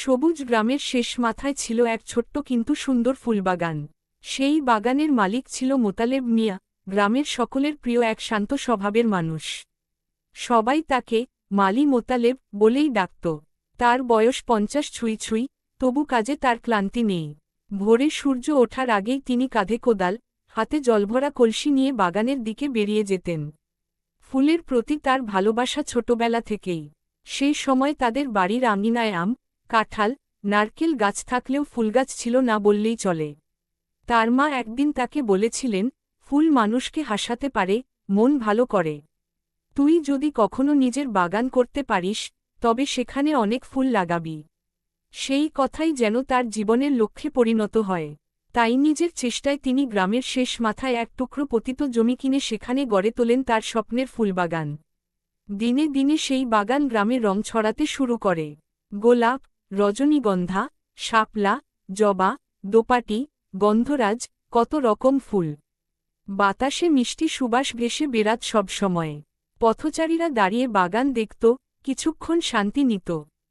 সবুজ গ্রামের শেষ মাথায় ছিল এক ছোট্ট কিন্তু সুন্দর ফুলবাগান। সেই বাগানের মালিক ছিল মোতালেব মিয়া, গ্রামের সকলের প্রিয় এক শান্ত স্বভাবের মানুষ। সবাই তাকে মালি মোতালেব বলেই ডাকত। তার বয়স পঞ্চাশ ছুঁই ছুঁই, তবু কাজে তার ক্লান্তি নেই। ভোরে সূর্য ওঠার আগেই তিনি কাঁধে কোদাল, হাতে জলভরা কলসি নিয়ে বাগানের দিকে বেরিয়ে যেতেন। ফুলের প্রতি তার ভালোবাসা ছোটবেলা থেকেই। সেই সময় তাদের বাড়ির আঙিনায় আম কাঁঠাল, নারকেল গাছ থাকলেও ফুলগাছ ছিল না বললেই চলে। তার মা একদিন তাকে বলেছিলেন, ফুল মানুষকে হাসাতে পারে, মন ভালো করে। তুই যদি কখনো নিজের বাগান করতে পারিস, তবে সেখানে অনেক ফুল লাগাবি। সেই কথাই যেন তার জীবনের লক্ষ্যে পরিণত হয়। তাই নিজের চেষ্টায় তিনি গ্রামের শেষ মাথায় এক টুকরো পতিত জমি কিনে সেখানে গড়ে তোলেন তার স্বপ্নের ফুলবাগান। দিনে দিনে সেই বাগান গ্রামে রং ছড়াতে শুরু করে। গোলাপ রজনীগন্ধা, শাপলা, জবা, দোপাটি, গন্ধরাজ, কত রকম ফুল। বাতাসে মিষ্টি সুবাস ভেসে বেরাত সবসময় পথচারীরা দাঁড়িয়ে বাগান দেখত, কিছুক্ষণ শান্তি নিত।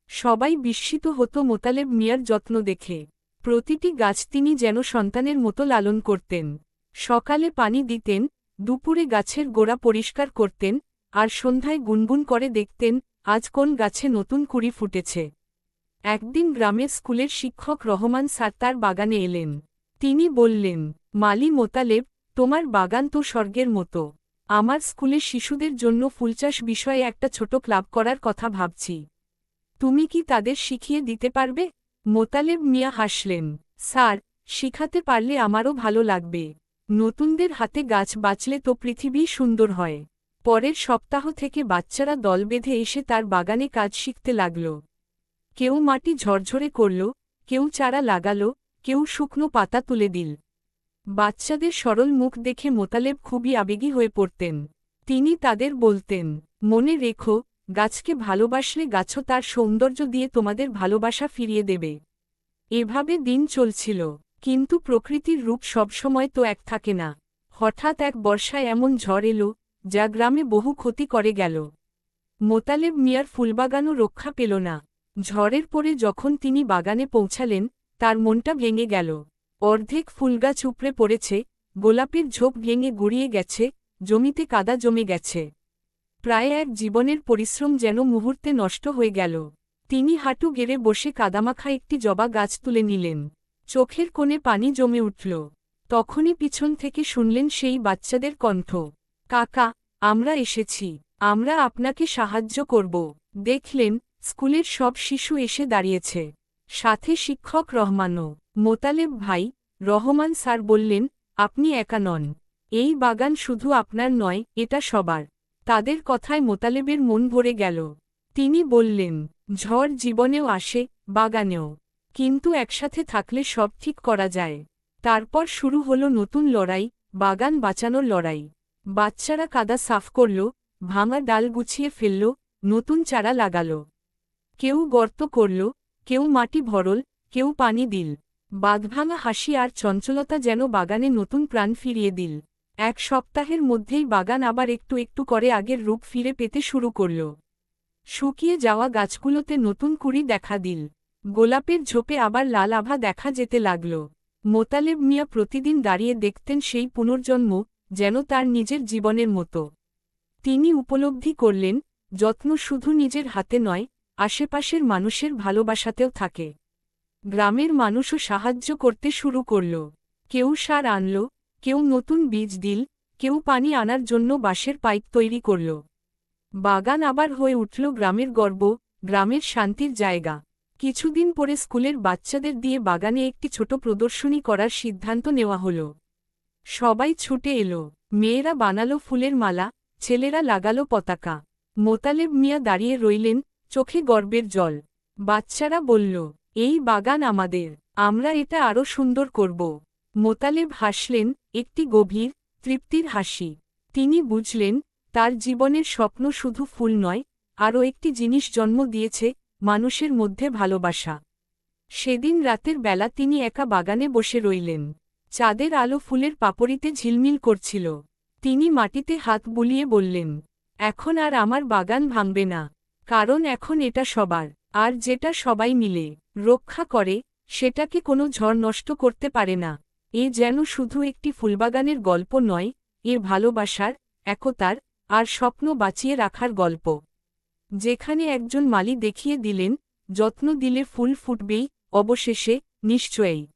সবাই বিস্মিত হতো মোতালেব মিয়ার যত্ন দেখে। প্রতিটি গাছ তিনি যেন সন্তানের মতো লালন করতেন। সকালে পানি দিতেন, দুপুরে গাছের গোড়া পরিষ্কার করতেন, আর সন্ধ্যায় গুনগুন করে দেখতেন, আজ কোন গাছে নতুন কুড়ি ফুটেছে। একদিন গ্রামের স্কুলের শিক্ষক রহমান স্যার তার বাগানে এলেন। তিনি বললেন, মালি মোতালেব, তোমার বাগান তো স্বর্গের মতো। আমার স্কুলে শিশুদের জন্য ফুলচাষ বিষয়ে একটা ছোট ক্লাব করার কথা ভাবছি। তুমি কি তাদের শিখিয়ে দিতে পারবে? মোতালেব মিয়া হাসলেন, স্যার, শিখাতে পারলে আমারও ভালো লাগবে। নতুনদের হাতে গাছ বাঁচলে তো পৃথিবী সুন্দর হয়। পরের সপ্তাহ থেকে বাচ্চারা দল বেঁধে এসে তার বাগানে কাজ শিখতে লাগল। কেউ মাটি ঝরঝরে করল, কেউ চারা লাগাল, কেউ শুকনো পাতা তুলে দিল। বাচ্চাদের সরল মুখ দেখে মোতালেব খুবই আবেগী হয়ে পড়তেন। তিনি তাদের বলতেন, মনে রেখো, গাছকে ভালোবাসলে গাছও তার সৌন্দর্য দিয়ে তোমাদের ভালোবাসা ফিরিয়ে দেবে। এভাবে দিন চলছিল, কিন্তু প্রকৃতির রূপ সবসময় তো এক থাকে না। হঠাৎ এক বর্ষায় এমন ঝড় এলো, যা গ্রামে বহু ক্ষতি করে গেল। মোতালেব মিয়ার ফুলবাগানও রক্ষা পেল না। ঝড়ের পরে যখন তিনি বাগানে পৌঁছালেন, তার মনটা ভেঙে গেল। অর্ধেক ফুলগাছ উপড়ে পড়েছে, গোলাপের ঝোপ ভেঙে গুড়িয়ে গেছে, জমিতে কাদা জমে গেছে। প্রায় এক জীবনের পরিশ্রম যেন মুহূর্তে নষ্ট হয়ে গেল। তিনি হাঁটু গেড়ে বসে কাদামাখা একটি জবা গাছ তুলে নিলেন। চোখের কোণে পানি জমে উঠল। তখনই পিছন থেকে শুনলেন সেই বাচ্চাদের কণ্ঠ। কাকা, আমরা এসেছি। আমরা আপনাকে সাহায্য করব। দেখলেন স্কুলের সব শিশু এসে দাঁড়িয়েছে। সাথে শিক্ষক রহমানও। মোতালেব ভাই, রহমান স্যার বললেন, আপনি একা নন। এই বাগান শুধু আপনার নয়, এটা সবার। তাদের কথায় মোতালেবের মন ভরে গেল। তিনি বললেন, ঝড় জীবনেও আসে, বাগানেও। কিন্তু একসাথে থাকলে সব ঠিক করা যায়। তারপর শুরু হল নতুন লড়াই, বাগান বাঁচানোর লড়াই। বাচ্চারা কাদা সাফ করল, ভাঙা ডাল গুছিয়ে ফেলল, নতুন চারা লাগাল। কেউ গর্ত করল, কেউ মাটি ভরল, কেউ পানি দিল। বাঁধভাঙা হাসি আর চঞ্চলতা যেন বাগানে নতুন প্রাণ ফিরিয়ে দিল। এক সপ্তাহের মধ্যেই বাগান আবার একটু একটু করে আগের রূপ ফিরে পেতে শুরু করল। শুকিয়ে যাওয়া গাছগুলোতে নতুন কুড়ি দেখা দিল। গোলাপের ঝোপে আবার লাল আভা দেখা যেতে লাগল। মোতালেব মিয়া প্রতিদিন দাঁড়িয়ে দেখতেন সেই পুনর্জন্ম, যেন তার নিজের জীবনের মতো। তিনি উপলব্ধি করলেন, যত্ন শুধু নিজের হাতে নয় আশেপাশের মানুষের ভালোবাসাতেও থাকে। গ্রামের মানুষও সাহায্য করতে শুরু করল। কেউ সার আনল, কেউ নতুন বীজ দিল, কেউ পানি আনার জন্য বাঁশের পাইপ তৈরি করল। বাগান আবার হয়ে উঠল গ্রামের গর্ব, গ্রামের শান্তির জায়গা। কিছুদিন পরে স্কুলের বাচ্চাদের দিয়ে বাগানে একটি ছোট প্রদর্শনী করার সিদ্ধান্ত নেওয়া হল। সবাই ছুটে এলো। মেয়েরা বানালো ফুলের মালা, ছেলেরা লাগালো পতাকা। মোতালেব মিয়া দাঁড়িয়ে রইলেন চোখে গর্বের জল। বাচ্চারা বলল, এই বাগান আমাদের, আমরা এটা আরও সুন্দর করব। মোতালেব হাসলেন, একটি গভীর, তৃপ্তির হাসি। তিনি বুঝলেন, তার জীবনের স্বপ্ন শুধু ফুল নয়, আরও একটি জিনিস জন্ম দিয়েছে, মানুষের মধ্যে ভালোবাসা। সেদিন রাতের বেলা তিনি একা বাগানে বসে রইলেন। চাঁদের আলো ফুলের পাপড়িতে ঝিলমিল করছিল। তিনি মাটিতে হাত বুলিয়ে বললেন, এখন আর আমার বাগান ভাঙবে না। কারণ এখন এটা সবার, আর যেটা সবাই মিলে, রক্ষা করে, সেটাকে কোনো ঝড় নষ্ট করতে পারে না। এ যেন শুধু একটি ফুলবাগানের গল্প নয়, এ ভালোবাসার, একতার, আর স্বপ্ন বাঁচিয়ে রাখার গল্প। যেখানে একজন মালি দেখিয়ে দিলেন, যত্ন দিলে ফুল ফুটবেই, অবশেষে, নিশ্চয়ই।